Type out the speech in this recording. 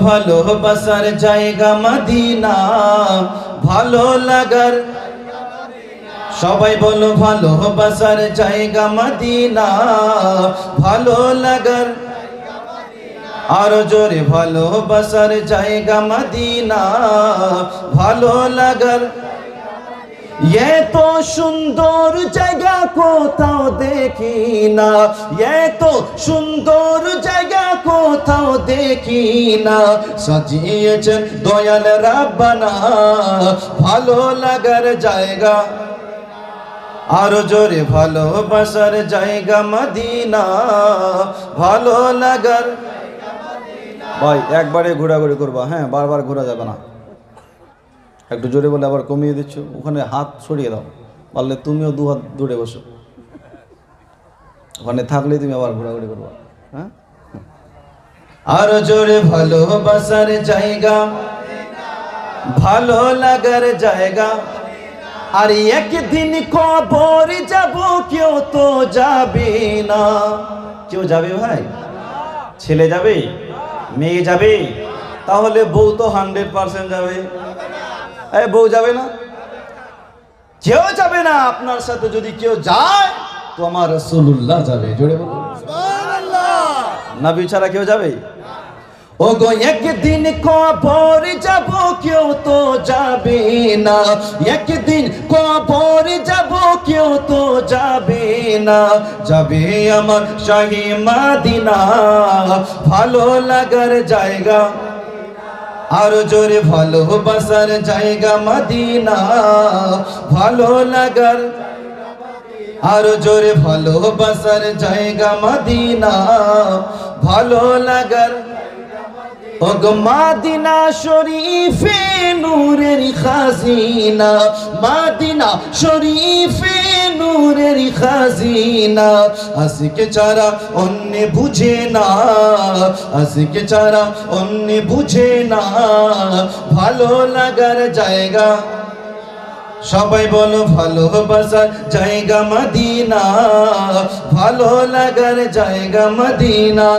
ভালোবাসার জায়গা মদিনা, ভালো লাগার সবাই বলো ভালোবাসার জায়গা মদিনা, ভালো লাগার আরও জোরে ভালোবাসার জায়গা মদিনা, ভালো লাগার এত সুন্দর জায়গা কোথাও দেখি না, এত সুন্দর জায়গা কোথাও দেখি না। সাজিয়েছেন দয়াল রাব্বানা, ভালো লাগার জায়গা। আরও জোরে ভালোবাসার জায়গা মদিনা, ভালো লাগার ভাই, একবারে ঘোরাঘুরি করবা হ্যাঁ বারবার ঘোরা যাবে না। একটু জোরে বলে আবার কমিয়ে দিচ্ছ, ওখানে হাত সরিয়ে দাও, পারলে তুমিও দু হাত দূরে বসো। ওখানে থাকলে তুমি আবার ঘোরাঘুরি করবা হ্যাঁ? আরও জোরে ভালোবাসার জায়গা ভালো লাগার জায়গা। আর একদিন কবর যাব কেউ তো যাবে না। কেউ যাবে ভাই? ছেলে যাবে? মেয়ে যাবে? তাহলে বউ তো হান্ড্রেড পার্সেন্ট যাবে। বউ যাবে না? কেউ যাবে না। আপনার সাথে যদি কেউ যায় তো আমার রসুল্লাহ যাবে। জোরে বলুন। না ছাড়া কেউ যাবে? ও গো একদিন কবর যাব, কেউ তো যাবে না। একদিন কবর যাব, কেউ তো যাবে না। যাবে আমার শাহী মাদিনা, ভালো লাগার জায়গা। আরও জোরে ভালোবাসার জায়গা মদিনা, ভালো লাগার আরও জোরে ভালোবাসার জায়গা মদিনা, ভালো লাগার ওগো মাদিনা শরীফে নূরের খাজিনা, মাদিনা শরীফে নূরের খাজিনা। আসিকে চারা অন্য বুঝে না আসিকে চারা অন্য বুঝে না, ভালো লাগার জায়গা, সবাই বলো ভালোবাসার জায়গা মদিনা, ভালো লাগার জায়গা মদিনা।